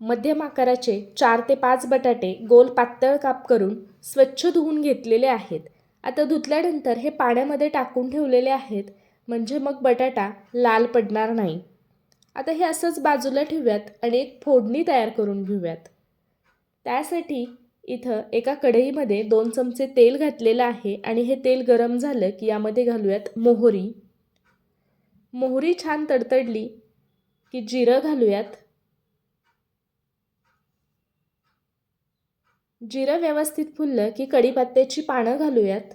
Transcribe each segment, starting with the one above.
मध्यम आकाराचे चार ते पाच बटाटे गोल पातळ काप करून स्वच्छ धुवून घेतलेले आहेत. आता धुतल्यानंतर हे पाण्यामध्ये टाकून ठेवलेले आहेत म्हणजे मग बटाटा लाल पडणार नाही. आता हे असंच बाजूला ठेवूयात आणि एक फोडणी तयार करून घेऊयात. त्यासाठी इथं एका कढईमध्ये दोन चमचे तेल घातलेलं आहे आणि हे तेल गरम झालं की यामध्ये घालूयात मोहरी. मोहरी छान तडतडली की जिरं घालूयात. जिरं व्यवस्थित फुललं की कढीपत्त्याची पानं घालूयात.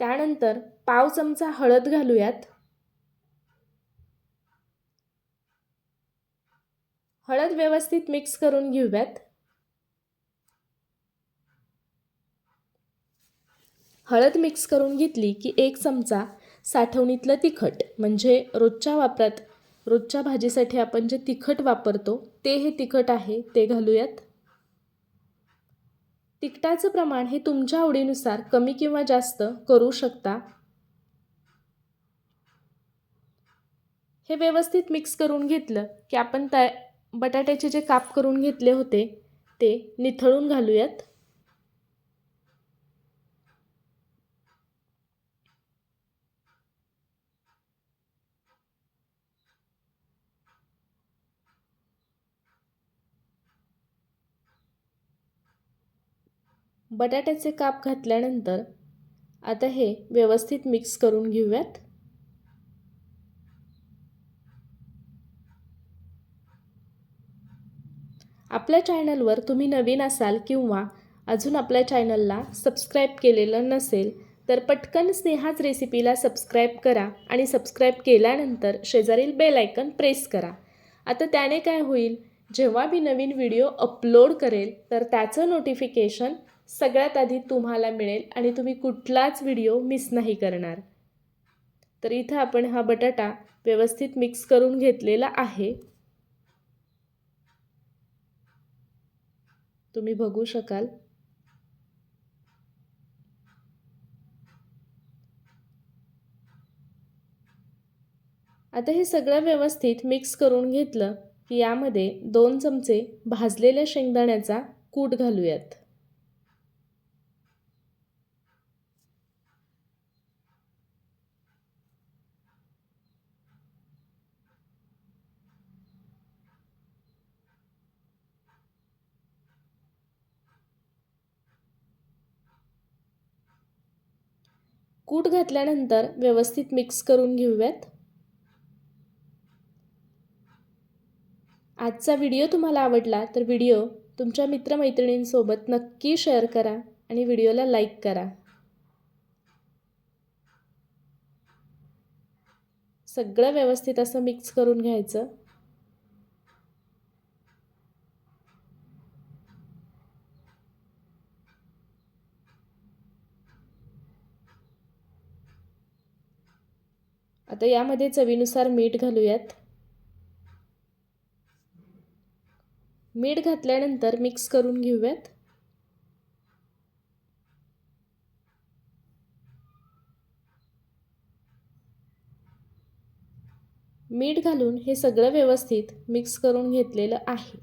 त्यानंतर पाव चमचा हळद घालूयात. हळद व्यवस्थित मिक्स करून घेऊयात. हळद मिक्स करून घेतली की एक चमचा साठवणीतलं तिखट म्हणजे रोजच्या वापरात रोजच्या भाजीसाठी आपण जे तिखट वापरतो ते हे तिखट आहे ते घालूयात. तिखटाचं प्रमाण हे तुमच्या आवडीनुसार कमी किंवा जास्त करू शकता. हे व्यवस्थित मिक्स करून घेतलं की आपण त्या बटाट्याचे जे काप करून घेतले होते ते निथळून घालूयात. बटाट्याचे काप घातल्यानंतर आता हे व्यवस्थित मिक्स करून घेऊयात. आपल्या चॅनलवर तुम्ही नवीन असाल किंवा अजून आपल्या चॅनलला सबस्क्राईब केलेलं नसेल तर पटकन स्नेहाच रेसिपीला सबस्क्राईब करा आणि सबस्क्राईब केल्यानंतर शेजारील बेल आयकन प्रेस करा. आता त्याने काय होईल? जेव्हा मी नवीन व्हिडिओ अपलोड करेल तर त्याचं नोटिफिकेशन सगळ्यात आधी तुम्हाला मिळेल आणि तुम्ही कुठलाच व्हिडिओ मिस नाही करणार. तर इथं आपण हा बटाटा व्यवस्थित मिक्स करून घेतलेला आहे. तुम्ही बघू शकाल. आता हे सगळं व्यवस्थित मिक्स करून घेतलं की यामध्ये दोन चमचे भाजलेल्या शेंगदाण्याचा कूट घालूयात. कूट घातल्यानंतर व्यवस्थित मिक्स करून घेऊयात. आजचा व्हिडिओ तुम्हाला आवडला तर व्हिडिओ तुमच्या मित्रमैत्रिणींसोबत नक्की शेअर करा आणि व्हिडिओला लाईक करा. सगळं व्यवस्थित असं मिक्स करून घ्यायचं. आता यामध्ये चवीनुसार मीठ घालूयात. मीठ घातल्यानंतर मिक्स करून घेऊयात. मीठ घालून हे सगळं व्यवस्थित मिक्स करून घेतलेलं आहे.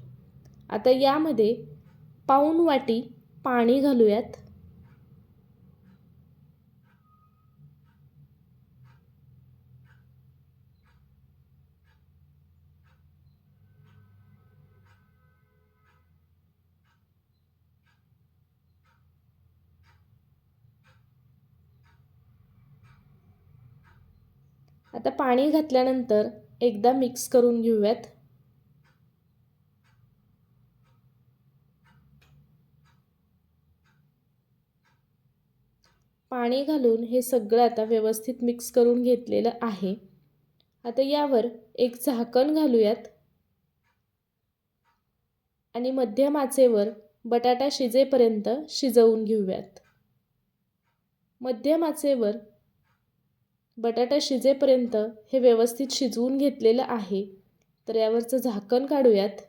आता यामध्ये पाऊण वाटी पाणी घालूयात. आता पाणी घातल्यानंतर एकदा मिक्स करून घेऊयात. पाणी घालून हे सगळं आता व्यवस्थित मिक्स करून घेतलेलं आहे. आता यावर एक झाकण घालूयात. आणि मध्यम आचेवर बटाटा शिजेपर्यंत शिजवून घेऊयात. मध्यम आचेवर बटाटा शिजेपर्यंत हे व्यवस्थित शिजवून घेतलेलं आहे. तर यावरचं झाकण काढूयात.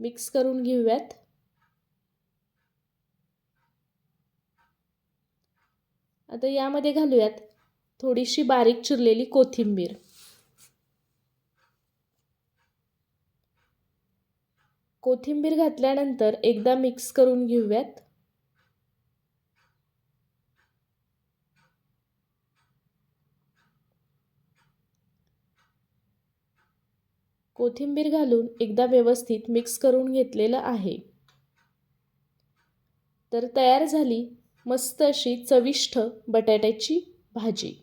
मिक्स करून घेऊयात. आता यामध्ये घालूयात थोडीशी बारीक चिरलेली कोथिंबीर. कोथिंबीर घातल्यानंतर एकदा मिक्स करून घेऊयात. कोथिंबीर घालून एकदा व्यवस्थित मिक्स करून घेतलेलं आहे. तर तयार झाली मस्त अशी चविष्ट बटाट्याची भाजी.